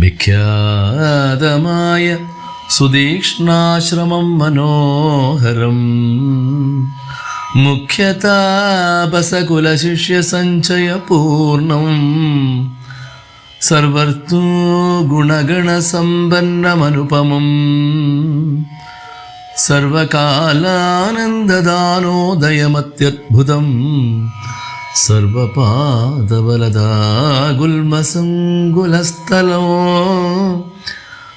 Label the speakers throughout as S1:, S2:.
S1: വിഖ്യാതമായ സുതീക്ഷ്ണാശ്രമം മനോഹരം. മുഖ്യതാപസകുലശിഷ്യസഞ്ചയപൂർണം. സർവർത്തോ ഗുണഗണസമ്പന്നമനുപമം സർവകാലാനന്ദദാനോദയമത്യദ്ഭുതം. സർവപാദവലതാഗുൽമസങ്കുലസ്ഥലോ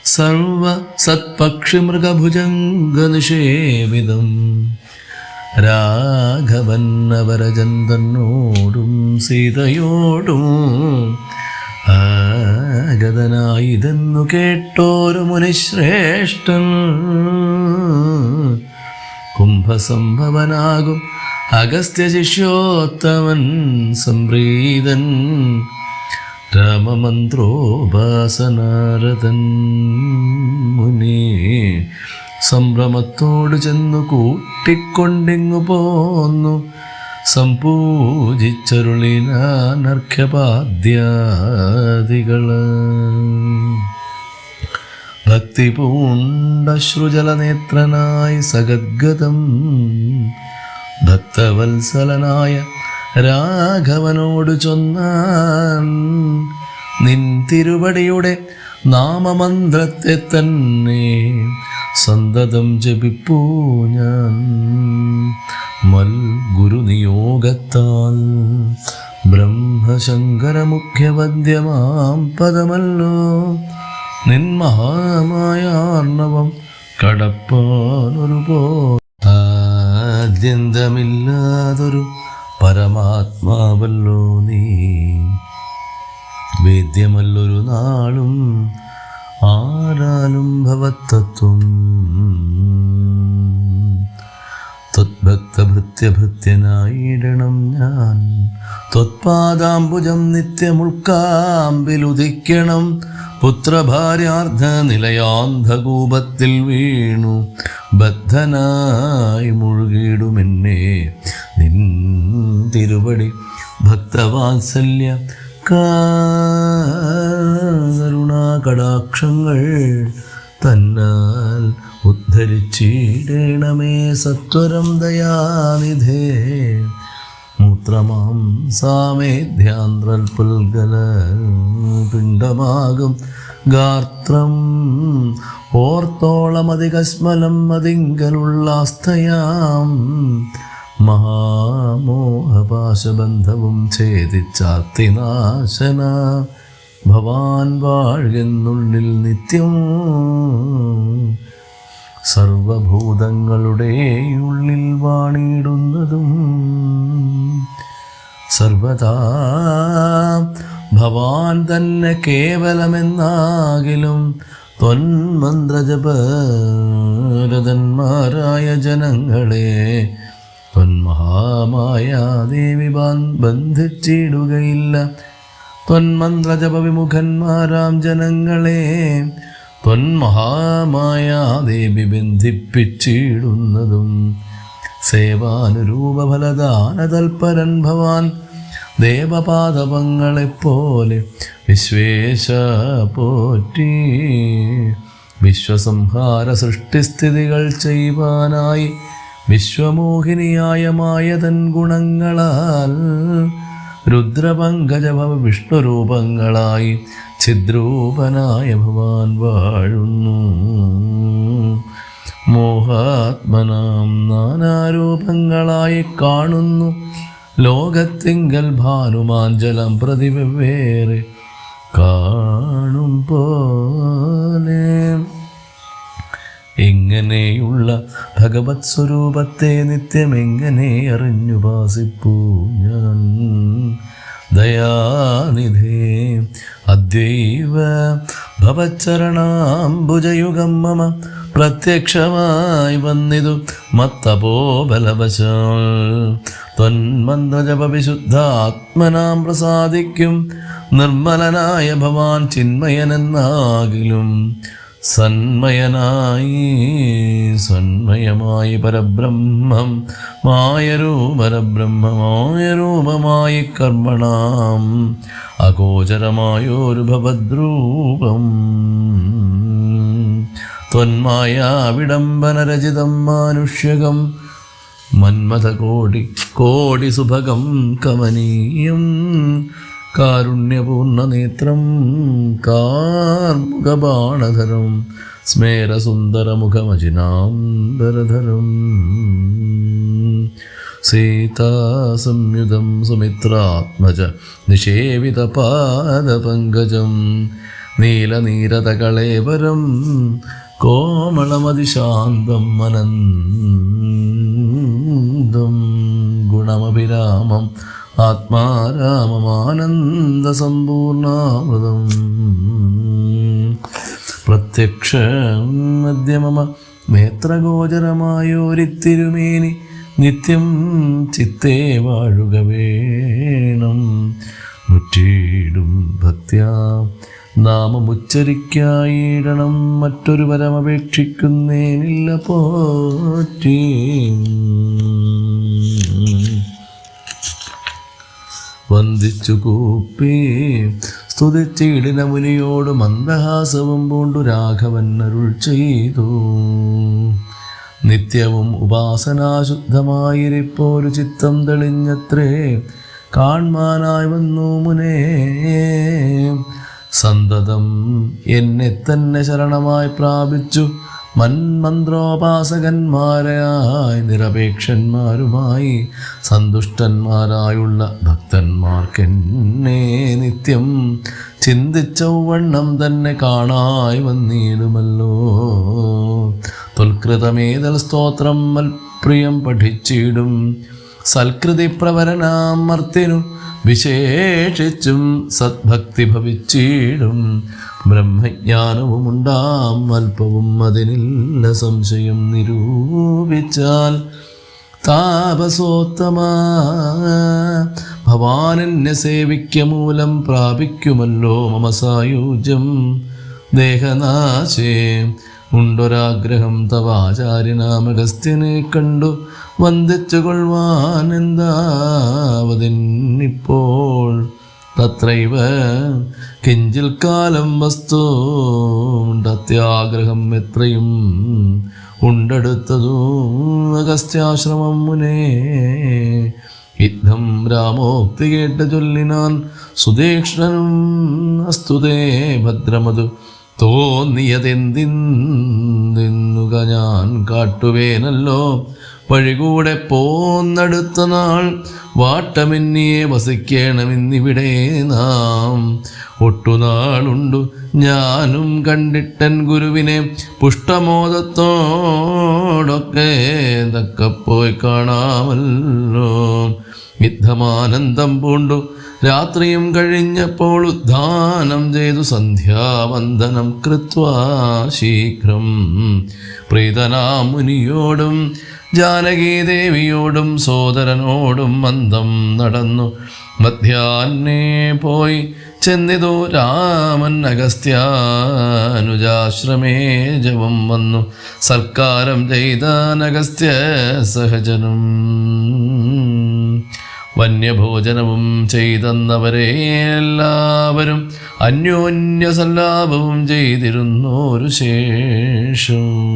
S1: സർവ സത്പക്ഷിമൃഗഭുജംഗനിഷേവിതം രാഘവന്നവരജന്തനോടും സീതയോടും ആഗതനായിതെന്നു കേട്ടോരു മുനിശ്രേഷ്ഠൻ കുംഭസംഭവനാകും അഗസ്ത്യശിഷ്യോത്തമൻ സംപ്രീതൻ രാമമന്ത്രോപാസനാരതൻ മുനി സംഭ്രമത്തോട് ചെന്നു കൂട്ടിക്കൊണ്ടിങ്ങു പോന്നു. സംപൂജിച്ചരുളിനാനർഘ്യപാദ്യാദികൾ ഭക്തിപൂണ്ടശ്രുജലനേത്രനായി സഗദ്ഗതം ഭക്തവത്സലനായ രാഘവനോട് ചൊന്നാൻ നിൻ തിരുവടിയുടെ നാമമന്ത്രത്തെ തന്നെ സന്തതം ജപിപ്പൂ ഞാൻ. മൽ ഗുരുനിയോഗത്താൽ ബ്രഹ്മശങ്കര മുഖ്യവദ്യമാം പദമല്ലോ. നിൻ മഹാമായാർണവം കടപ്പാനൊരു പോ ആദ്യന്തമില്ലാതൊരു പരമാത്മാവല്ലോ നീ. വേദ്യമല്ലൊരു നാളും ആരാലും ഭവത്തത്വം ത്വത്ഭക്തഭൃത്യഭൃത്യനായിടണം ഞാൻ. ത്വത്പാദാംബുജം നിത്യമുൾക്കാമ്പിലുദിക്കണം പുത്രഭാര്യാർത്ഥ നിലയാന്ധകൂപത്തിൽ വീണു. ബദ്ധനായി മുഴുകിയിടുമെന്നെ. നിൻ തിരുവടി ഭക്തവാത്സല്യ കരുണാകടാക്ഷങ്ങൾ തന്നാൽ ഉദ്ധരിച്ചിടണമേ സത്വരം ദയാനിധേ. മൂത്രമാം സാമേധ്യാന്ത്രൽ പുൽഗല പിണ്ടമാകും ഗാത്രം ഓർത്തോളമധികസ്മലം അതിങ്കലുള്ള അസ്ഥയാം. മഹാമോഹപാശബന്ധവും ഛേദിച്ചാത്തിനാശന ഭവാൻ വാഴുന്നുള്ളിൽ നിത്യം സർവഭൂതങ്ങളുടെ ഉള്ളിൽ വാണിടുന്നതും സർവദാ ഭവാൻ തന്നെ കേവലമെന്നാകിലും ത്വന്മന്ത്രജപരതന്മാരായ ജനങ്ങളെ ത്വന്മഹാമായ ദേവി ബന്ധിച്ചിടുകയില്ല. ത്വന്മന്ത്രജപ വിമുഖന്മാരാം ജനങ്ങളെ ത്വന്മഹാമായ ദേവി ബന്ധിപ്പിച്ചിടുന്നതും സേവാനുരൂപഫലദാനതൽപരൻ ഭവാൻ ദേവപാദപങ്ങളെപ്പോലെ വിശ്വേശ പോറ്റി. വിശ്വസംഹാര സൃഷ്ടിസ്ഥിതികൾ ചെയ്യുവാനായി വിശ്വമോഹിനിയായ മായതൻ ഗുണങ്ങളാൽ രുദ്രപങ്കജഭവ വിഷ്ണുരൂപങ്ങളായി ഛിദ്രൂപനായ ഭവാൻ വാഴുന്നു. മോഹാത്മനാം നാനാരൂപങ്ങളായി കാണുന്നു. ലോകത്തിങ്കൽ ഭാനുമാഞ്ചലം പ്രതി വെവ്വേറെ കാണും പോലെ. ഇങ്ങനെയുള്ള ഭഗവത് സ്വരൂപത്തെ നിത്യം എങ്ങനെ അറിഞ്ഞുപാസിപ്പൂ ഞാൻ? ദയാനിധേ അദ്വൈവ ഭവച്ചരണാംബുജയുഗം മമ പ്രത്യക്ഷമായി വന്നിതു മത്തപോബലവശ ത്വന്മന്ത്രജപവിശുദ്ധാത്മനാം പ്രസാദിക്കും നിർമ്മലനായ ഭവാൻ ചിന്മയനെന്നാകിലും സന്മയനായി സന്മയമായി പരബ്രഹ്മം മായരൂപരബ്രഹ്മമായ രൂപമായി കർമ്മണാം അഗോചരമായൊരു ഭവദ്രൂപം ത്വന്മായ വിടംബനരചിതം മാനുഷ്യകം മന്മഥകോടി കോടി സുഭഗം കമനീയം. കാരുണ്യപൂർണനേത്രം കാർമുഖബാണധരം. സ്മേരസുന്ദരമുഖമജിനാന്തരധരം സീതാസംയുതം സുമിത്രാത്മജ നിഷേവിതപാദപങ്കജം. നീലനീരതകളേവരം കോമളമതിശാന്തം അനന്തം ഗുണമഭിരാമം ആത്മാരാമമാനന്ദസമ്പൂർണാമൃതം. പ്രത്യക്ഷ മധ്യമമ നേത്രഗോചരമായോരിത്തിരുമേനി നിത്യം ചിത്തേ വാഴുക വേണം. മുറ്റിയിടും ഭക്ത്യാ നാമമുച്ചരിക്കായിടണം മറ്റൊരു പരമപേക്ഷിക്കുന്നേനില്ല പോറ്റി. വന്ദിച്ചു കൂപ്പി സ്തുതിച്ചിടിന മുനിയോട് മന്ദഹാസവും പൂണ്ടു രാഘവൻ അരുൾ ചെയ്തു. നിത്യവും ഉപാസനാശുദ്ധമായിരിപ്പോരു ചിത്തം തെളിഞ്ഞത്രേ കാൺമാനായി വന്നു മുനേ. സന്തതം എന്നെ തന്നെ ശരണമായി പ്രാപിച്ചു മന്മന്ത്രോപാസകന്മാരായി നിരപേക്ഷന്മാരുമായി സന്തുഷ്ടന്മാരായുള്ള ഭക്തന്മാർക്കെന്നെ നിത്യം ചിന്തിച്ചവണ്ണം തന്നെ കാണായി വന്നിടുമല്ലോ. തൊൽകൃതമേതൽ സ്തോത്രം മൽപ്രിയം പഠിച്ചിടും. സൽകൃതി പ്രവരനാം മർത്തിനു വിശേഷിച്ചും സദ്ഭക്തി ഭവിച്ചിടും. ബ്രഹ്മജ്ഞാനവും ഉണ്ടാം അല്പവും അതിനില്ല സംശയം നിരൂപിച്ചാൽ താപസോത്തമ. ഭവാനെന്നെ സേവിക്ക മൂലം പ്രാപിക്കുമല്ലോ മമ സായുജ്യം. ദേഹനാശേ ഉണ്ടൊരാഗ്രഹം തവ ആചാര്യനാമഗസ്ത്യനെ കണ്ടു. വന്ദിച്ചു കൊള്ളുവാൻ എന്താവതിപ്പോൾ തത്രൈവ കിഞ്ചിൽ കാലം വസ്തു അത്യാഗ്രഹം എത്രയും ഉണ്ടെടുത്തതു അഗസ്ത്യാശ്രമം മുനേ. യുദ്ധം രാമോക്തി കേട്ട് ചൊല്ലിനാൻ സുദീക്ഷണനും അസ്തുതേ ഭദ്രമതു തോന്നിയതെന്തിന്നുക ഞാൻ കാട്ടുവേനല്ലോ. വഴികൂടെ പോന്നടുത്ത നാൾ വാട്ടമെന്നിയെ വസിക്കണമെന്നിവിടെ നാം. ഒട്ടുനാളുണ്ടു ഞാനും കണ്ടിട്ടൻ ഗുരുവിനെ പുഷ്ടമോദത്തോടൊക്കെ തക്കപ്പോയി കാണാമല്ലോ. യുദ്ധമാനന്ദം പൂണ്ടു രാത്രിയും കഴിഞ്ഞപ്പോൾ ഉദ്ധാനം ചെയ്തു സന്ധ്യാവന്ദനം കൃത്വാ ശീഘ്രം. പ്രീതനാമുനിയോടും ജാനകീദേവിയോടും സോദരനോടും മന്ദം നടന്നു. മധ്യാന്നെ പോയി ചെന്നിതു രാമൻ അഗസ്ത്യാനുജാശ്രമേ ജപം വന്നു സർക്കാരം ചെയ്താനഗസ്ത്യ സഹജനും. വന്യഭോജനവും ചെയ്തെന്നവരെ എല്ലാവരും അന്യോന്യസല്ലാപവും ചെയ്തിരുന്നോരു ശേഷം.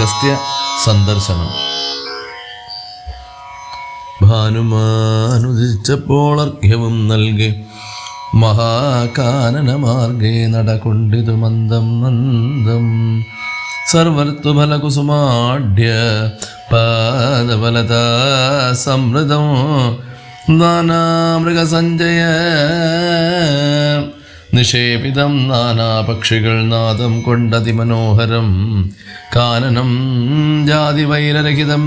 S1: അഗസ്ത്യ സന്ദർശനം. ഭാനുമാനുദിച്ചപ്പോൾ അർഘ്യവും നൽകി മഹാകാനനമാർഗേ നടകൊണ്ടിതു മന്ദം മന്ദം സർവർത്തുഫലകുസുമാഢ്യ പാദഫലതാ സമൃതം. നാനാമൃഗസഞ്ജയ നിഷേപിതം നാനാപക്ഷികൾ നാദം കൊണ്ടതിമനോഹരം. കാനനം ജാതിവൈരരഹിതം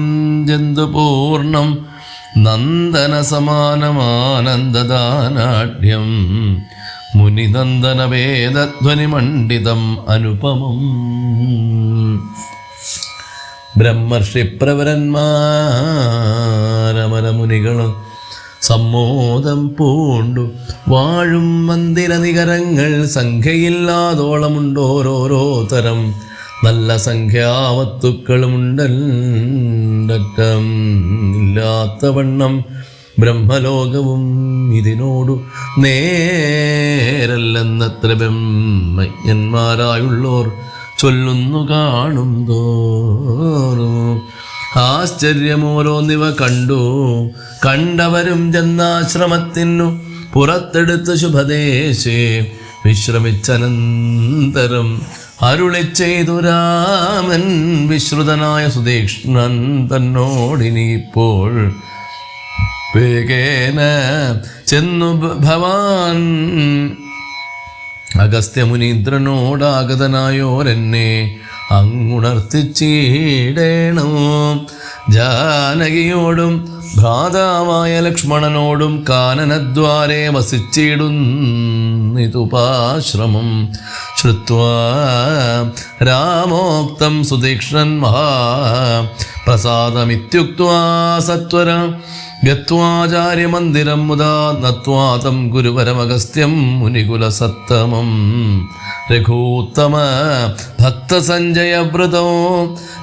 S1: ജന്തുപൂർണം. നന്ദന സമാനമാനന്ദദാനാഢ്യം മുനിനന്ദന വേദധ്വനിമണ്ഡിതം അനുപമം. ബ്രഹ്മർഷി പ്രവരന്മാരമരമുനികളും സമ്മോദം പൂണ്ടു. വാഴും മന്ദിര നികരങ്ങൾ സംഖ്യയില്ലാതോളമുണ്ടോരോരോ തരം നല്ല സംഖ്യാവത്തുക്കളുമുണ്ടറ്റം ഇല്ലാത്തവണ്ണം ബ്രഹ്മലോകവും ഇതിനോടു നേരല്ലെന്നത്ര ബ്രഹ്മജ്ഞന്മാരായുള്ളോർ ചൊല്ലുന്നു കാണും തോറും. ആശ്ചര്യമോരോന്നിവ കണ്ടു. കണ്ടവരും ചെന്നാശ്രമത്തിനു പുറത്തെടുത്ത് ശുഭദേശേ വിശ്രമിച്ചനന്തരം അരുളി ചെയ്തു രാമൻ. വിശ്രുതനായ സുതീക്ഷ്ണൻ തന്നോടിനിപ്പോൾ വേഗേന ചെന്നു ഭവാൻ. അഗസ്ത്യമുനീന്ദ്രനോടാഗതനായോരെന്നെ അങ്ങുണർത്തിച്ചീടേണോ. ജാനകിയോടും ഭ്രാതാവായ ലക്ഷ്മണനോടും കാനനദ്വാരെ വസിച്ചിടുന്നിതുപാശ്രമം. ശ്രുത്വാ രാമോക്തം സുതീക്ഷ്ണൻ മഹാ പ്രസാദമിത്യുക്വാ സത്വര. ഗത്വാചാര്യമന്ദിരം മുതാ നത്വാതം ഗുരുവരമഗസ്ത്യം മുനികുലസത്തമം. രഘൂത്തമ ഭക്തസഞ്ജയവ്രതോ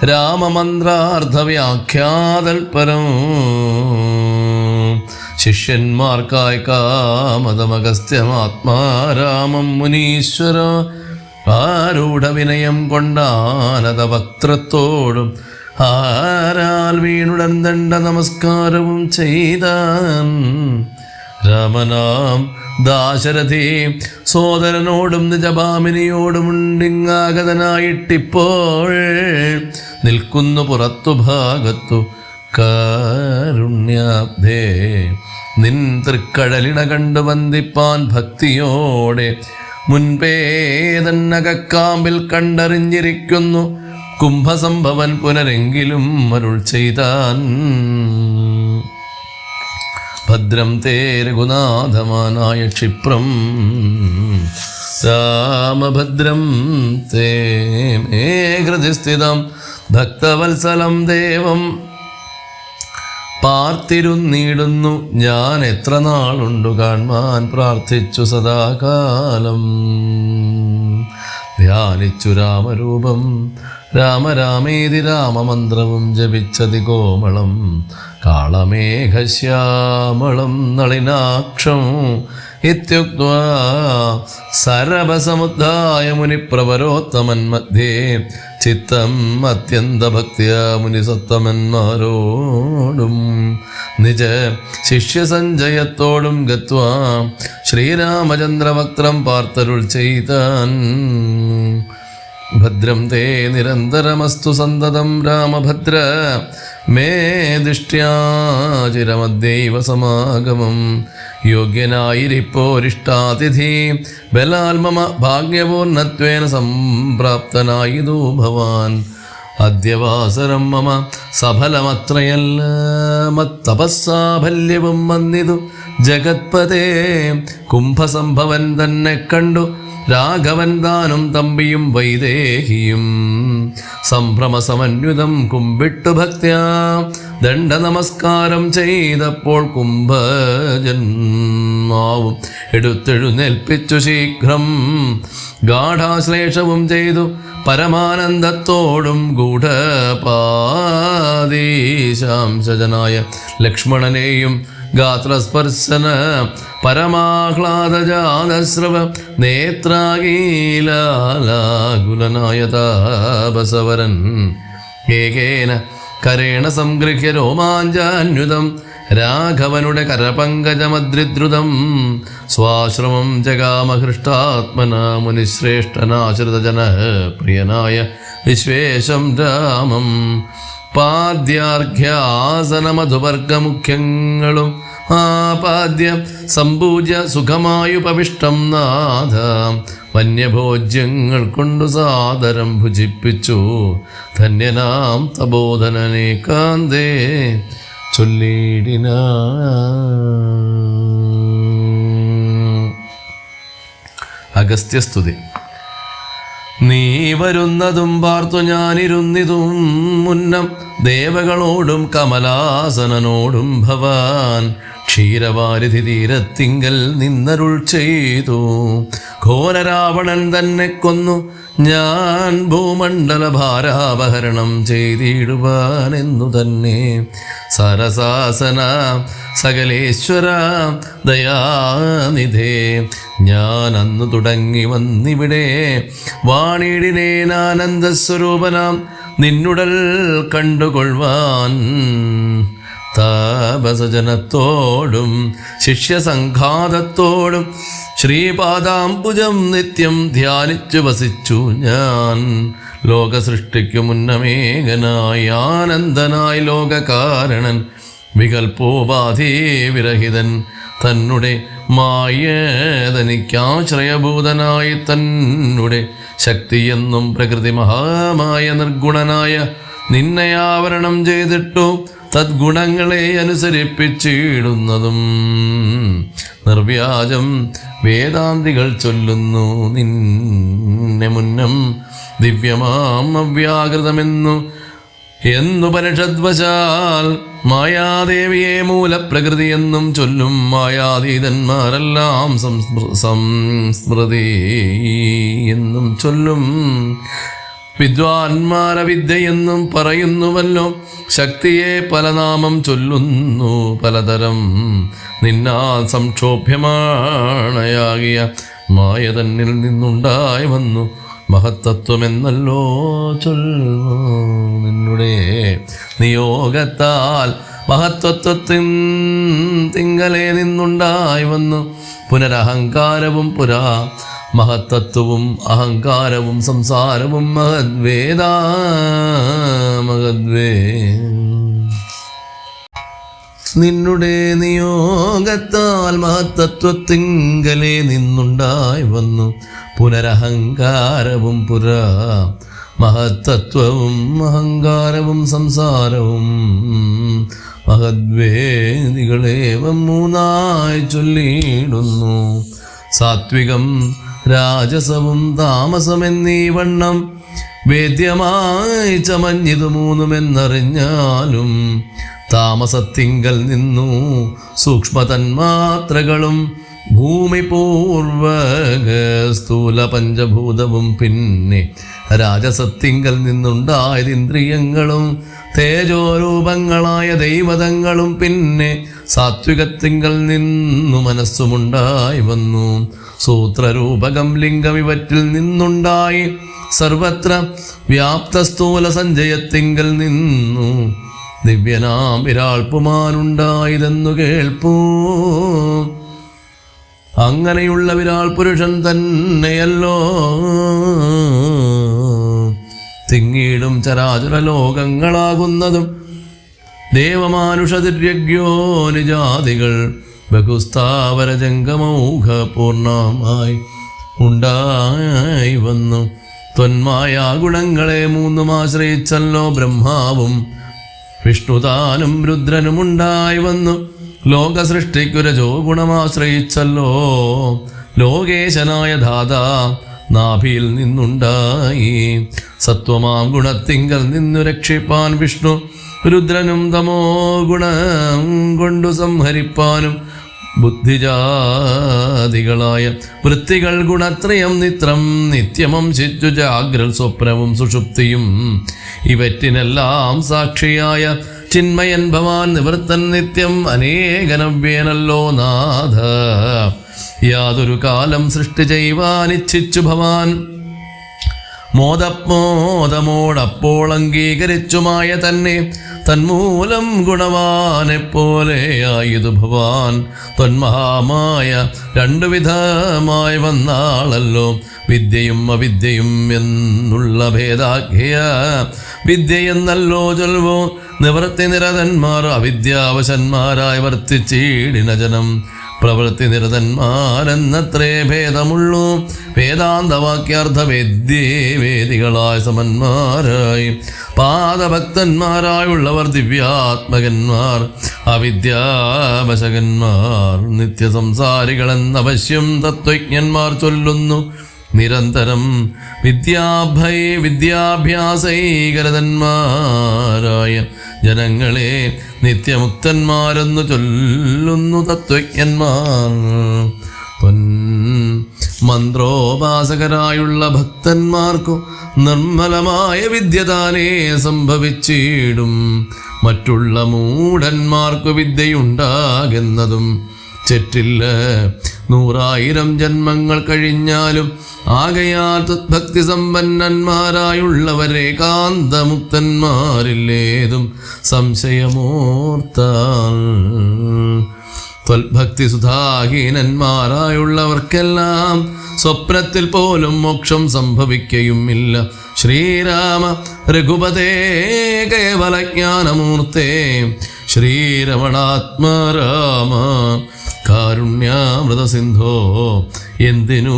S1: രാമമന്ത്രാർത്ഥവ്യാഖ്യാതൽപരം. ശിഷ്യന്മാർക്കായി കാമതമഗസ്ത്യമാത്മാരാമം മുനീശ്വര. ആരൂഢവിനയം കൊണ്ടാനത വക്ത്രത്തോടും ആരാൽ വീണുടൻ ദണ്ഡ നമസ്കാരവും ചെയ്താൻ? രാമനാം ദാശരഥി സോദരനോടും നിജപാമിനിയോടും ഉണ്ടിങ്ങാഗതനായിട്ടിപ്പോൾ നിൽക്കുന്നു പുറത്തു ഭാഗത്തു കാരുണ്യാബ്ധേ. നിൻ തൃക്കടലിണ കണ്ടു വന്ദിപ്പാൻ ഭക്തിയോടെ മുൻപേ തന്നകക്കാമ്പിൽ കണ്ടറിഞ്ഞിരിക്കുന്നു കുംഭസംഭവൻ പുനരെങ്കിലും അരുൾ ചെയ്താൻ. ഭദ്രം തേ രഘുനാഥമാനായ ക്ഷിപ്രം. രാമഭദ്രം തേ മേ ഹൃതിസ്ഥിതം ഭക്തവത്സലം ദേവം. പാർത്തിരുന്നിടുന്നു ഞാൻ എത്ര നാളുണ്ടു കാൺമാൻ പ്രാർത്ഥിച്ചു സദാകാലം. ധ്യാനിച്ചു രാമരൂപം. രാമരാമേതി രാമമന്ത്രവും ജപിച്ചതി കോമളം. കാളമേഘശ്യാമളം നളിനാക്ഷം. ഇത്യുക്വാ സരഭസമുദ്ധായ മുനിപ്രവരോത്തമൻ മധ്യേ. ചിത്തം അത്യന്തഭക്തിയ മുനിസത്തമന്മാരോടും. നിജ ശിഷ്യസഞ്ജയത്തോടും ഗത്വാ ശ്രീരാമചന്ദ്രവക്ത്രം പാർത്തരുൾ ചെയ്താൻ. ഭദ്രം തേ നിരന്തരമസ്തു സന്തതം രാമഭദ്ര. മേ ദൃഷ്ട്യാചിരമദ്യൈവ സമാഗമം. യോഗ്യനായിരിപ്പോരിഷ്ടാതിഥി. ബലാൽ മമ ഭാഗ്യപൂർണത്വേന സംപ്രാപ്തനായിതോ ഭവാൻ. അദ്യവാസരം മമ സഫലമത്രയല്ല. മത്തപസ്സാഫല്യവും വന്നിതു. ജഗത്പതേ. കുംഭസംഭവൻ തന്നെ കണ്ടു. രാഘവൻ താനും തമ്പിയും വൈദേഹിയും. സംഭ്രമസമന്വിതം കുമ്പിട്ടു ഭക്ത്യാ. ദണ്ഡ നമസ്കാരം ചെയ്തപ്പോൾ കുംഭജന്മാവും എടുത്തെഴുന്നേൽപ്പിച്ചു ശീഘ്രം. ഗാഠാശ്ലേഷവും ചെയ്തു. പരമാനന്ദത്തോടും ഗൂഢപാദീശാംശജനായ ലക്ഷ്മണനെയും ഗാത്രസ്പർശന പരമാഹ്ലാദജാതസ്രവ നേത്രാഗീലാകുലനായ താപസവരൻ ഏകേന കരേണ സംഗൃഹ്യ രോമാഞ്ചാന്യുതം രാഘവനുടെ കരപങ്കജമദ്രിദ്രുതം. സ്വാശ്രമം ജഗാമഹൃഷ്ടാത്മന മുനിശ്രേഷ്ഠനാശ്രിതജന പ്രിയനായ വിശ്വേശം രാമം. പാദ്യാർഘ്യാസനമധുവർഗമുഖ്യങ്ങളും ആപാദ്യം സമ്പൂജ്യ സുഖമായുപവിഷ്ടം നാഥ. വന്യഭോജ്യങ്ങൾ കൊണ്ടു സാദരം ഭുജിപ്പിച്ചു. ധന്യനാം തബോധനനെ കാന്തേ ചൊല്ലിടിന. അഗസ്ത്യസ്തുതി. നീ വരുന്നതും പാർത്തു ഞാനിരുന്നിതും മുന്നം ദേവകളോടും കമലാസനനോടും ഭവാൻ. ക്ഷീരവാരിധി തീരത്തിങ്കൽ നിന്നരുൾ ചെയ്തു. ഘോരരാവണൻ തന്നെ കൊന്നു ഞാൻ ഭൂമണ്ഡല ഭാരാപഹരണം ചെയ്തിടുവാൻ എന്നു തന്നെ. സരസാസന സകലേശ്വര ദയാനിധേ ഞാൻ അന്നു തുടങ്ങി വന്നിവിടെ. വാണിടിനേനാനന്ദസ്വരൂപനാം നിന്നുടൽ കണ്ടുകൊള്ളുവാൻ താപസജനത്തോടും ശിഷ്യസംഘാതത്തോടും ശ്രീപാദാംബുജം നിത്യം ധ്യാനിച്ചു വസിച്ചു ഞാൻ. ലോകസൃഷ്ടിക്കു മുന്നമേകനായി ആനന്ദനായി ലോകകാരണൻ വികൽപ്പോപാധി വിരഹിതൻ തന്നെ മായതനിക്കാശ്രയഭൂതനായി തന്നെ ശക്തിയെന്നും പ്രകൃതി മഹാമായ നിർഗുണനായ നിന്നെ ആവരണം ചെയ്തിട്ടു തദ്ഗുണങ്ങളെ അനുസരിപ്പിച്ചിടുന്നതും നിർവ്യാജം വേദാന്തികൾ ചൊല്ലുന്നു നിന്നെ മുന്നം ദിവ്യമാം അവ്യാകൃതമെന്നു എന്നു പരിഷദ്വശാൽ മായാദേവിയെ മൂലപ്രകൃതി എന്നും ചൊല്ലും മായാതീതന്മാരെല്ലാം സംസ്മൃ- സംസ്മൃതി എന്നും ചൊല്ലും വിദ്വാൻമാര വിദ്യയെന്നും പറയുന്നുവല്ലോ. ശക്തിയെ പലനാമം ചൊല്ലുന്നു പലതരം. നിന്നാ സംക്ഷോഭ്യമാണയാകിയ മായ തന്നിൽ നിന്നുണ്ടായി വന്നു. മഹത്തത്വമെന്നല്ലോ ചൊല്ലു നിന്നുടെ നിയോഗത്താൽ. മഹത്വത്വത്തിൻ തിങ്കലെ നിന്നുണ്ടായി വന്നു. പുനരഹങ്കാരവും പുരാ മഹത്തത്വവും അഹങ്കാരവും സംസാരവും മഹദ്വേദ മഹദ്വേ. നിന്നുടെ നിയോഗത്താൽ മഹത്തത്വത്തിങ്കലെ നിന്നുണ്ടായി വന്നു. പുനരഹങ്കാരവും പുരാ മഹത്തത്വവും അഹങ്കാരവും സംസാരവും മഹദ്വേദികളേവം മൂന്നായി ചൊല്ലിയിടുന്നു. സാത്വികം രാജസവും താമസം എന്നീ വണ്ണം വേദ്യമായി ചമഞ്ഞിതു മൂന്നുമെന്നറിഞ്ഞാലും താമസത്തിങ്കൽ നിന്നു സൂക്ഷ്മതന്മാത്രകളും ഭൂമി പൂർവക സ്ഥൂല പഞ്ചഭൂതവും പിന്നെ രാജസത്തിങ്കൽ നിന്നുണ്ടായത് ഇന്ദ്രിയങ്ങളും തേജോരൂപങ്ങളായ ദൈവതങ്ങളും പിന്നെ സാത്വികത്തിങ്കൽ നിന്നു മനസ്സുമുണ്ടായി വന്നു. സൂത്രരൂപകം ലിംഗം ഇവറ്റിൽ നിന്നുണ്ടായി. സർവത്ര വ്യാപ്ത സ്ഥൂല സഞ്ചയത്തിങ്കൽ നിന്നു. ദിവ്യനാം വിരാൾപുമാനുണ്ടായതെന്നു കേൾപ്പൂ. അങ്ങനെയുള്ള വിരാൾ പുരുഷൻ തന്നെയല്ലോ. തിങ്ങീടും ചരാചര ലോകങ്ങളാകുന്നതും ദേവമാനുഷതിര്യജ്ഞോനിജാതികൾ ബഹുസ്ഥാവര പൂർണമായി ഉണ്ടായി വന്നു ത്വന്മായ ഗുണങ്ങളെ മൂന്നും ആശ്രയിച്ചല്ലോ ബ്രഹ്മാവും. വിഷ്ണുതാനും രുദ്രനും ഉണ്ടായി വന്നു ലോക സൃഷ്ടിക്കുരജോ ഗുണമാശ്രയിച്ചല്ലോ. ലോകേശനായ ധാതാ നാഭിയിൽ നിന്നുണ്ടായി. സത്വമാം ഗുണത്തിങ്കൽ നിന്നു രക്ഷിപ്പാൻ വിഷ്ണു. രുദ്രനും തമോ ഗുണം കൊണ്ടു സംഹരിപ്പാനും ബുദ്ധിജാതികളായ വൃത്തികൾ ഗുണത്രയം നിത്രം നിത്യമം ശിച്ചു ജാഗ്രൽ സ്വപ്നവും സുഷുപ്തിയും. ഇവറ്റിനെല്ലാം സാക്ഷിയായ ചിന്മയൻ ഭവാൻ നിവൃത്തൻ നിത്യം അനേകനവ്യേനല്ലോ നാഥ. യാതൊരു കാലം സൃഷ്ടി ചെയ്യുവാൻ ഇച്ഛിച്ചു ഭവാൻ. മോദമോദമോടപ്പോൾ അംഗീകരിച്ചുമായ തന്നെ തന്മൂലം ഗുണവാനെപ്പോലെയായതു ഭവാൻ തൊന്മഹാമായ രണ്ടു വിധമായി വന്നാളല്ലോ. വിദ്യയും അവിദ്യയും എന്നുള്ള ഭേദാഖ്യ വിദ്യയെന്നല്ലോ ചൊൽവോ? നിവർത്തി നിരതന്മാർ അവിദ്യാവശന്മാരായി വർത്തിച്ചീടിന ജനം പ്രവൃത്തി നിരതന്മാരെന്നത്രേ ഭേദമുള്ളൂ. വേദാന്തവാക്യാർത്ഥ വേദ്യേ വേദികളായ സമന്മാരായി. പാദഭക്തന്മാരായുള്ളവർ ദിവ്യാത്മകന്മാർ അവിദ്യാവശകന്മാർ. നിത്യസംസാരികളെന്നവശ്യം തത്വജ്ഞന്മാർ ചൊല്ലുന്നു. നിരന്തരം വിദ്യാഭയ വിദ്യാഭ്യാസൈകരതന്മാരായ ജനങ്ങളെ നിത്യമുക്തന്മാരെന്നു ചൊല്ലുന്നു തത്വജ്ഞന്മാർ. പൊൻ മന്ത്രോപാസകരായുള്ള ഭക്തന്മാർക്കു നിർമ്മലമായ വിദ്യ താനേ സംഭവിച്ചിടും. മറ്റുള്ള മൂഢന്മാർക്കു വിദ്യയുണ്ടാകുന്നതും ചെറ്റില്ല നൂറായിരം ജന്മങ്ങൾ കഴിഞ്ഞാലും ആകയാൽ ഭക്തി സമ്പന്നന്മാരായുള്ളവരെ കാന്തമുക്തന്മാരില്ലേതും സംശയമോർത്താൽ. ത്വൽഭക്തി സുധാഹീനന്മാരായുള്ളവർക്കെല്ലാം സ്വപ്നത്തിൽ പോലും മോക്ഷം സംഭവിക്കയുമില്ല. ശ്രീരാമ രഘുപതേ കേവലജ്ഞാനമൂർത്തേ. ശ്രീരമണാത്മാരാമ സിന്ധോ എന്തിനു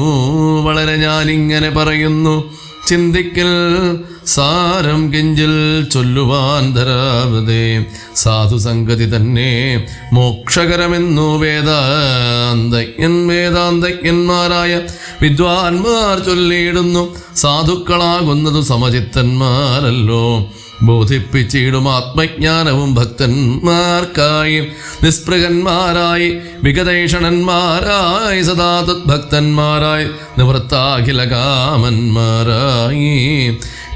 S1: വളരെ ഞാനിങ്ങനെ പറയുന്നു? ചിന്തിക്കൽ സാരം കിഞ്ചിൽ ചൊല്ലുവാൻ ധരാവതേ. സാധുസംഗതി തന്നെ മോക്ഷകരമെന്നു വേദാന്തജ്ഞൻ വേദാന്തജ്ഞന്മാരായ വിദ്വാൻമാർ ചൊല്ലിയിടുന്നു. സാധുക്കളാകുന്നതു സമചിത്തന്മാരല്ലോ. ബോധിപ്പിച്ചിടും ആത്മജ്ഞാനവും ഭക്തന്മാർക്കായി നിസ്പൃഹന്മാരായി വിഗതൈഷണന്മാരായി സദാ തദ്ഭക്തന്മാരായി നിവൃത്താഖില കാമന്മാരായി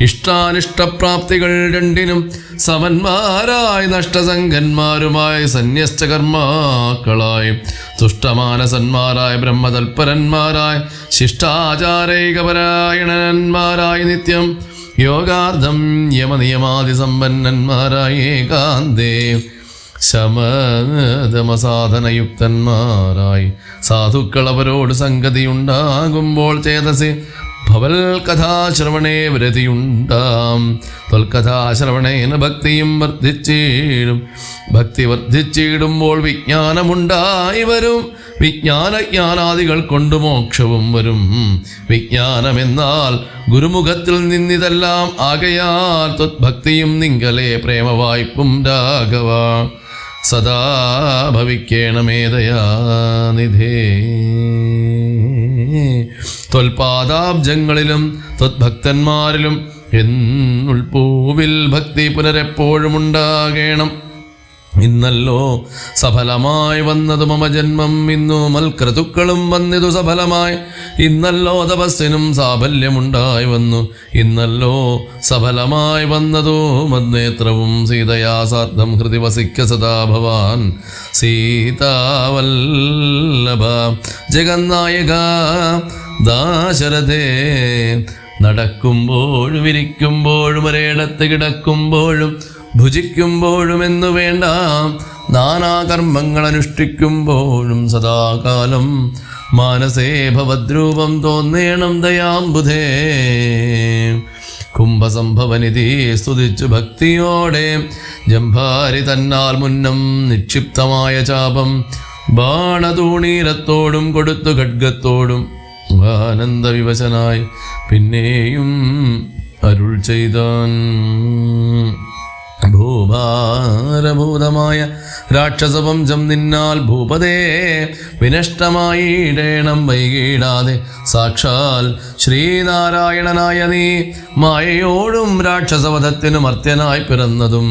S1: ഇഷ്ടാനിഷ്ടപ്രാപ്തികൾ രണ്ടിനും സമന്മാരായി നഷ്ടസംഗന്മാരുമായി സന്യസ്തകർമാക്കളായി തുഷ്ടമാനസന്മാരായ ബ്രഹ്മതൽപരന്മാരായി ശിഷ്ടാചാരൈകപരായണന്മാരായി നിത്യം യോഗാർത്ഥം യമനിയമാതിസമ്പന്നന്മാരായേകാന്തേ ശമതമസാധനയുക്തന്മാരായി സാധുക്കൾ അവരോട് സംഗതിയുണ്ടാകുമ്പോൾ ചേതസ് ഭവൽ കഥാശ്രവണേ വ്രതിയുണ്ടാം. തൊൽക്കഥാശ്രവണേന ഭക്തിയും വർദ്ധിച്ചിടും. ഭക്തി വർദ്ധിച്ചിടുമ്പോൾ വിജ്ഞാനമുണ്ടായി വരും. വിജ്ഞാനജ്ഞാനാദികൾ കൊണ്ട് മോക്ഷവും വരും. വിജ്ഞാനമെന്നാൽ ഗുരുമുഖത്തിൽ നിന്നിതെല്ലാം ആകയാൽ ത്വത്ഭക്തിയും നിങ്കലെ പ്രേമവായ്പും രാഘവ. സദാ ഭവിക്കേണമേതയാനിധേ ത്വൽപാദാബ്ജങ്ങളിലും ത്വത്ഭക്തന്മാരിലും എന്നുൾപൂവിൽ ഭക്തി പുനരെപ്പോഴും ഉണ്ടാകേണം ഇന്നല്ലോ സഫലമായി വന്നത് മമ ജന്മം ഇന്നു മൽക്രതുക്കളും വന്നിതു സഫലമായി. ഇന്നല്ലോ തപസ്സിനും സാഫല്യമുണ്ടായി വന്നു. ഇന്നല്ലോ സഫലമായി വന്നതു മദ്നേത്രവും സീതയാ ഹൃതി വസിക്ക സദാ ഭവാൻ. സീതാവല്ലഭ ജഗന്നായക ദാശരഥേ നടക്കുമ്പോഴും ഇരിക്കുമ്പോഴും ഒരേടത്ത് കിടക്കുമ്പോഴും ഭുജിക്കുമ്പോഴും എന്നു വേണ്ട നാനാകർമ്മങ്ങൾ അനുഷ്ഠിക്കുമ്പോഴും സദാകാലം മാനസേ ഭവദ്രൂപം തോന്നേണം ദയാംബുധേ. കുംഭസംഭവനിധി സ്തുതിച്ചു ഭക്തിയോടെ ജംഭാരി തന്നാൽ മുന്നം നിക്ഷിപ്തമായ ചാപം ബാണതൂണീരത്തോടും കൊടുത്തു ഖഡ്ഗത്തോടും ആനന്ദവിവശനായി പിന്നെയും അരുൾ ചെയ്താൻ. ഭൂഭാരഭൂതമായ രാക്ഷസവംശം നിന്നാൽ ഭൂപതേ വിനഷ്ടമായിടേണം വൈകിടാതെ. സാക്ഷാൽ ശ്രീനാരായണനായ നീ മായയോടും രാക്ഷസവധത്തിനു മർത്യനായി പിറന്നതും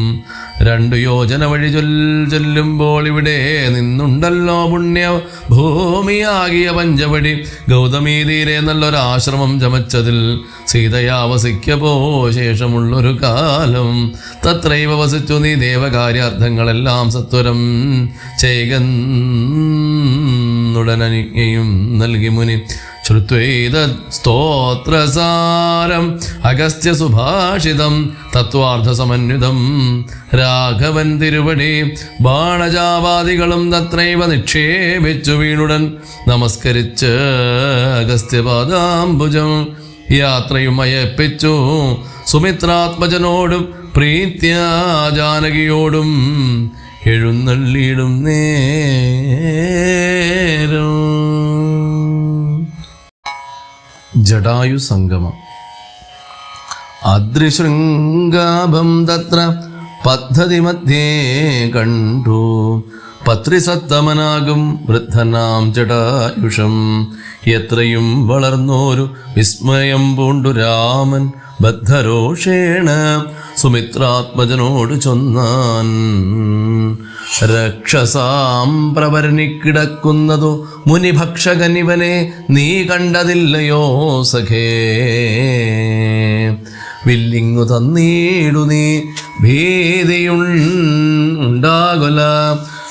S1: രണ്ടു യോജന വഴി ചൊല്ലുമ്പോൾ ഇവിടെ നിന്നുണ്ടല്ലോ പുണ്യ ഭൂമിയാകിയ പഞ്ചവടി. ഗൗതമീ തീരെ നല്ലൊരാശ്രമം ചമച്ചതിൽ സീതയാവസിക്കപ്പോ ശേഷമുള്ളൊരു കാലം. തത്രൈവ വസിച്ചു നീ ദേവകാര്യാർത്ഥങ്ങളെല്ലാം സത്വരം ചെയ്യുകയുടനയും നൽകി മുനി. ശ്രുത്വേത സ്തോത്രസാരം അഗസ്ത്യ സുഭാഷിതം തത്വാർത്ഥസമന്വിതം രാഘവൻ തിരുവടി ബാണജാവാദികളും തത്രൈവ നിക്ഷേപിച്ചു വീണുടൻ നമസ്കരിച്ച് അഗസ്ത്യപാദാംബുജം യാത്രയും അയപ്പിച്ചു സുമിത്രാത്മജനോടും പ്രീത്യാജാനകിയോടും എഴുന്നള്ളിയിടും നേരം. ജടായു സംഗമം. അദൃശൃംഗാഭം തത്ര പദ്ധതി മധ്യേ കണ്ടു. പത്രിസത്തമനാകും വൃദ്ധനാം ജടായുഷം. എത്രയും വളർന്നോരു വിസ്മയം പൂണ്ടു രാമൻ ബദ്ധരോഷേണ സുമിത്രാത്മജനോട് ചൊന്നാൻ. രക്ഷസാം പ്രവരണിക്കിടക്കുന്നതു മുനിഭക്ഷകനിവനെ നീ കണ്ടതില്ലയോ സഖേ. വില്ലിങ്ങു തന്നീടു നീ ഭീതിയുണ്ടാകുല.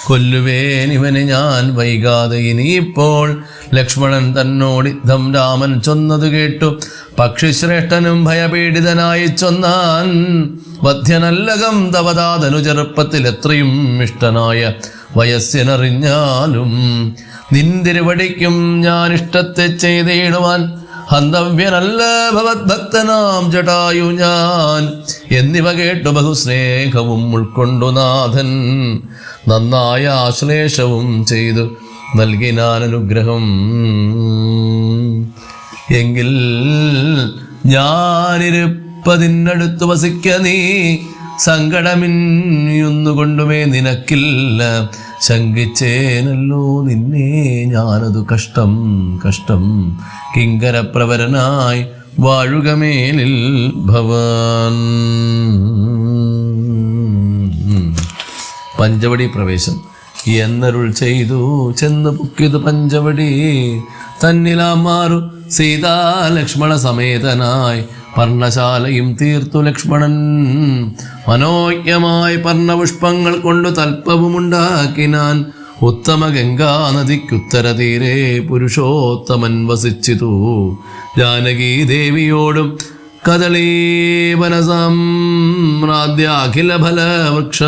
S1: കൊല്ലുവേനിവന് ഞാൻ വൈകാതെ ഇനിയിപ്പോൾ ലക്ഷ്മണൻ തന്നോടിദ്ധം രാമൻ ചൊന്നതു കേട്ടു. പക്ഷിശ്രേഷ്ഠനും ഭയപീഡിതനായി ചൊന്നാൻ വധ്യനല്ലകം തവതാതനുചെറുപ്പത്തിൽ എത്രയും ഇഷ്ടനായ വയസ്സിനറിഞ്ഞാലും നിന്തിരുവടിക്കും ഞാൻ ഇഷ്ടത്തെ ചെയ്തിടുവാൻ ഹന്തവ്യനല്ല ഭവത്ഭക്തനാം ജടായു ഞാൻ. എന്നിവ കേട്ടു ബഹുസ്നേഹവും ഉൾക്കൊണ്ടു നാഥൻ. നന്നായ ആശ്ലേഷവും ചെയ്തു നൽകിനാൻ അനുഗ്രഹം എങ്കിൽ ഞാനിരുപ്പതിനടുത്ത് വസിക്ക നീ. സങ്കടമിന്നൊന്നുകൊണ്ടുമേ നിനക്കില്ല. ശങ്കിച്ചേനല്ലോ നിന്നെ ഞാനതു കഷ്ടം കഷ്ടം. കിങ്കരപ്രവരനായി വാഴുകമേലിൽ ഭവാൻ. പഞ്ചവടി പ്രവേശം. എന്നരുൾ ചെയ്തു ചെന്ന് പുക്കിതു പഞ്ചവടി. തന്നിലാമാറു സീതാ ലക്ഷ്മണ സമേതനായി പർണശാലയും തീർത്തു ലക്ഷ്മണൻ. മനോജ്ഞമായി പർണപുഷ്പങ്ങൾ കൊണ്ട് തൽപ്പവുമുണ്ടാക്കിനാൻ ഉത്തമ ഗംഗാ നദിക്കുത്തര തീരെ പുരുഷോത്തമൻ വസിച്ചിതു. ജാനകി ദേവിയോടും കദളീവനസാമ്രാദ്യാഖില ഫല വൃക്ഷ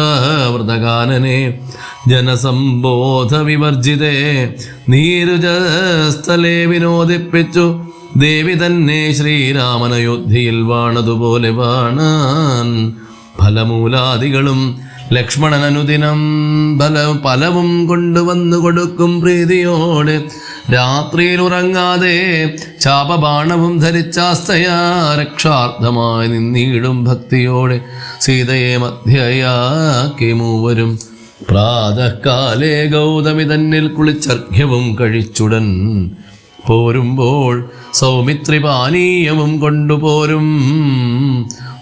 S1: ജനസംബോധ വിവർജിതേ നീരുജസ്ഥലേ വിനോദിപ്പിച്ചു ദേവി തന്നെ ശ്രീരാമനയോധ്യയിൽ വാണതുപോലെ വാണാൻ ഫലമൂലാദികളും ലക്ഷ്മണൻ അനുദിനം ഫല ഫലവും കൊണ്ടുവന്നു കൊടുക്കും പ്രീതിയോടെ. രാത്രിയിൽ ഉറങ്ങാതെ ചാപബാണവും ധരിച്ചാസ്തയാ രക്ഷാർത്ഥമായി നിന്നീടും ഭക്തിയോടെ സീതയെ മധ്യയാക്കി മൂവരും. പ്രാതകാലേ ഗൗതമി തന്നിൽ കുളിച്ചർഘ്യവും കഴിച്ചുടൻ പോരുമ്പോൾ സൗമിത്രി പാനീയവും കൊണ്ടുപോരും.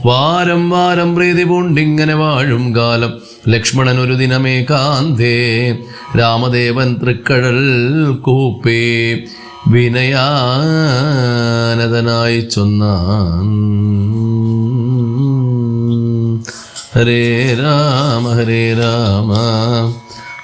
S1: വാരം വാരം പ്രീതി പൂണ്ടിങ്ങനെ വാഴും കാലം. ലക്ഷ്മണൻ ഒരു ദിനമേ കാന്തേ രാമദേവൻ തൃക്കഴൽ കൂപ്പേ. വിനയാനതനായി ചൊന്നാൻ. ഹരേ രാമ ഹരേ രാമ.